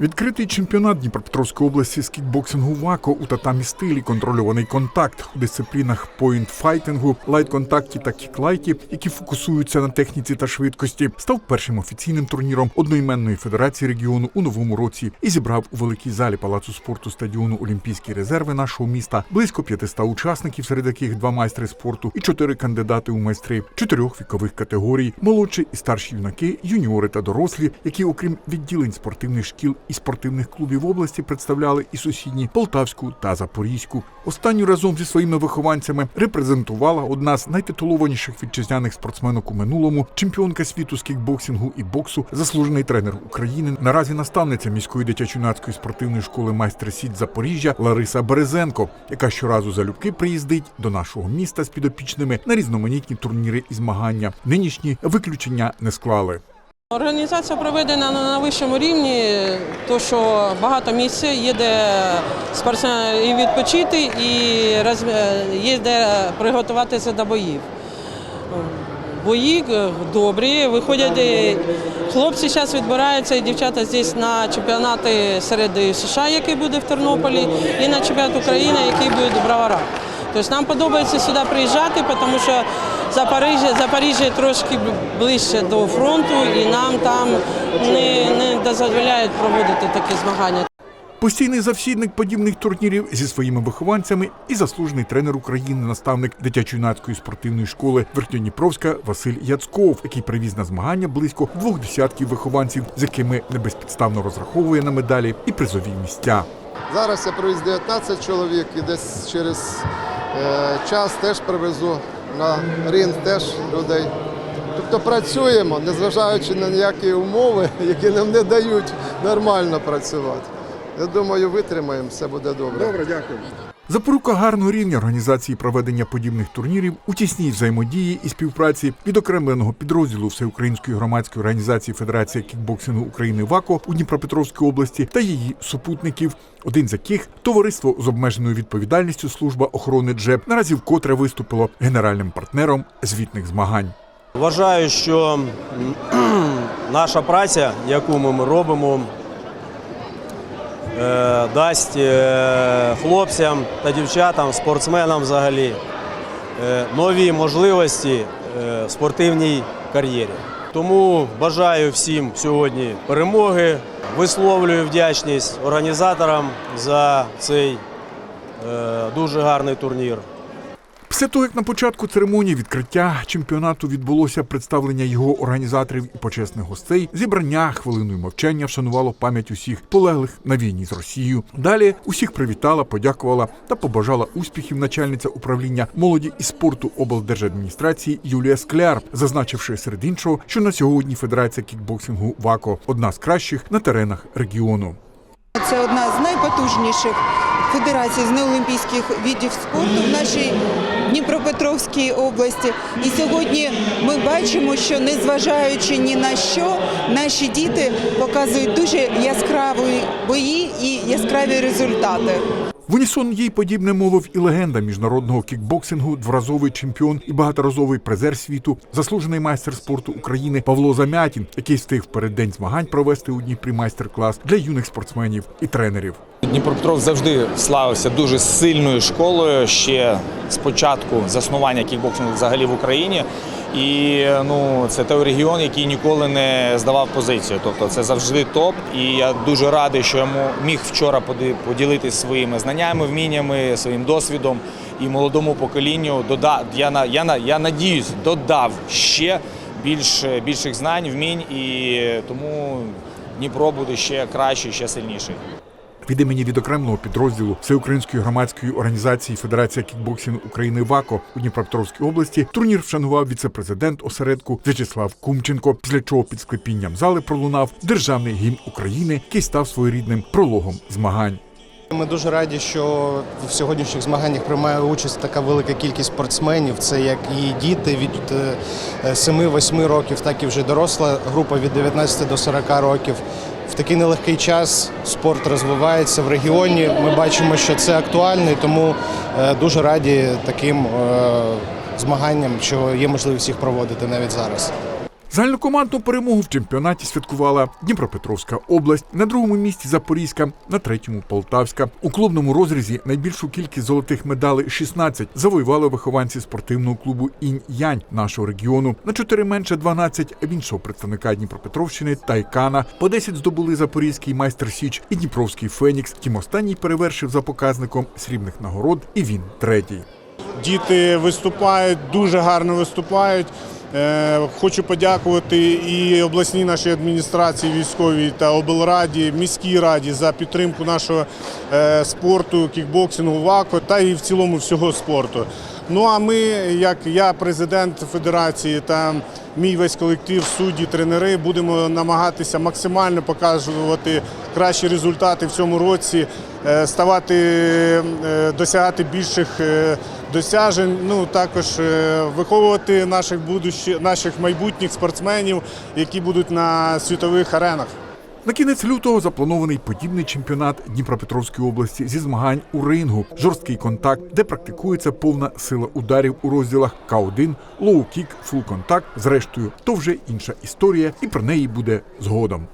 Відкритий чемпіонат Дніпропетровської області з кікбоксингу ВАКО у татамі стилі, контрольований контакт у дисциплінах поінт-файтингу, лайт-контакті та кіклайті, які фокусуються на техніці та швидкості, став першим офіційним турніром одноіменної федерації регіону у новому році і зібрав у великій залі палацу спорту стадіону Олімпійські резерви нашого міста. Близько 500 учасників, серед яких два майстри спорту і чотири кандидати у майстри чотирьох вікових категорій: молодші і старші юнаки, юніори та дорослі, які, окрім відділень спортивних шкіл і спортивних клубів області, представляли і сусідні Полтавську та Запорізьку. Останню разом зі своїми вихованцями репрезентувала одна з найтитулованіших вітчизняних спортсменок у минулому, чемпіонка світу з кікбоксингу і боксу, заслужений тренер України, наразі наставниця міської дитячо-юнацької спортивної школи майстер сіт Запоріжжя Лариса Березенко, яка щоразу залюбки приїздить до нашого міста з підопічними на різноманітні турніри і змагання. Нинішні виключення не склали. Організація проведена на вищому рівні, то що багато місць є де спортсмен і відпочити, і є де приготуватися до боїв. Бої е, добрі, виходять е, хлопці зараз відбираються і дівчата здесь на чемпіонати серед США, який буде в Тернополі, і на чемпіонат України, який буде в Броварах. Тобто нам подобається сюди приїжджати, тому що Запоріжжя, Запоріжжя трошки ближче до фронту, і нам там не, не дозволяють проводити такі змагання. Постійний завсідник подібних турнірів зі своїми вихованцями і заслужений тренер України, наставник дитячо-юнацької спортивної школи Верхньодніпровська Василь Яцков, який привіз на змагання близько двох десятків вихованців, з якими не безпідставно розраховує на медалі і призові місця. Зараз я привіз 19 чоловік і десь через час теж привезу на ринг теж людей. Тобто працюємо, незважаючи на ніякі умови, які нам не дають нормально працювати. Я думаю, витримаємо, все буде добре. Добре, дякую. Запорука гарного рівня організації проведення подібних турнірів у тісній взаємодії і співпраці відокремленого підрозділу Всеукраїнської громадської організації Федерація кікбоксингу України ВАКО у Дніпропетровській області та її супутників, один з яких товариство з обмеженою відповідальністю служба охорони ДЖЕБ наразі вкотре виступило генеральним партнером звітних змагань. Вважаю, що наша праця, яку ми робимо, дасть е, хлопцям та дівчатам, спортсменам взагалі е, нові можливості е, в спортивній кар'єрі. Тому бажаю всім сьогодні перемоги, висловлюю вдячність організаторам за цей е, дуже гарний турнір. Після того, як на початку церемонії відкриття чемпіонату відбулося представлення його організаторів і почесних гостей, зібрання хвилиною мовчання вшанувало пам'ять усіх полеглих на війні з Росією. Далі усіх привітала, подякувала та побажала успіхів начальниця управління молоді і спорту облдержадміністрації Юлія Скляр, зазначивши серед іншого, що на сьогодні Федерація кікбоксингу ВАКО одна з кращих на теренах регіону. Це одна з найпотужніших федерацій з неолімпійських видів спорту в нашій Дніпропетровській області. І сьогодні ми бачимо, що незважаючи ні на що, наші діти показують дуже яскраві бої і яскраві результати. В унісон їй подібне мовив і легенда міжнародного кікбоксингу, дворазовий чемпіон і багаторазовий призер світу, заслужений майстер спорту України Павло Замятін, який встиг в переддень змагань провести у Дніпрі майстер-клас для юних спортсменів і тренерів. Дніпропетров завжди славився дуже сильною школою ще з початку заснування кікбоксингу взагалі в Україні. І ну це той регіон, який ніколи не здавав позицію. Тобто це завжди топ. І я дуже радий, що я міг вчора поділитися своїми знаннями, вміннями, своїм досвідом і молодому поколінню дода я я я надіюсь, додав ще більше більших знань, вмінь, і тому Дніпро буде ще краще, ще сильніший. Від імені відокремленого підрозділу Всеукраїнської громадської організації Федерація кікбоксингу України ВАКО у Дніпропетровській області турнір вшанував віце-президент осередку В'ячеслав Кумченко, після чого під склепінням зали пролунав державний гімн України, який став своєрідним прологом змагань. Ми дуже раді, що в сьогоднішніх змаганнях приймає участь така велика кількість спортсменів. Це як і діти від е, 7-8 років, так і вже доросла група від 19 до 40 років. В такий нелегкий час спорт розвивається в регіоні. Ми бачимо, що це актуально, і тому е, дуже раді таким е, змаганням, що є можливість їх проводити навіть зараз. Загальнокомандну перемогу в чемпіонаті святкувала Дніпропетровська область, на другому місці Запорізька, на третьому Полтавська. У клубному розрізі найбільшу кількість золотих медалей 16 завоювали вихованці спортивного клубу Інь-Янь нашого регіону. На 4 менше 12 в іншого представника Дніпропетровщини Тайкана. По 10 здобули запорізький майстер Січ і Дніпровський Фенікс. Тім останній перевершив за показником срібних нагород, і він третій. Діти виступають, дуже гарно виступають. Е, Хочу подякувати і обласній нашій адміністрації військовій та облраді, міській раді за підтримку нашого е, спорту, кікбоксингу, ВАКО та і в цілому всього спорту. Ну а ми, як я, президент федерації та мій весь колектив, судді, тренери, будемо намагатися максимально показувати кращі результати в цьому році, е, ставати, досягати більших досяжень. Ну також е, виховувати наших будущих, наших майбутніх спортсменів, які будуть на світових аренах. На кінець лютого запланований подібний чемпіонат Дніпропетровської області зі змагань у рингу, жорсткий контакт, де практикується повна сила ударів у розділах К1, лоу-кік, фул-контакт. Зрештою, то вже інша історія, і про неї буде згодом.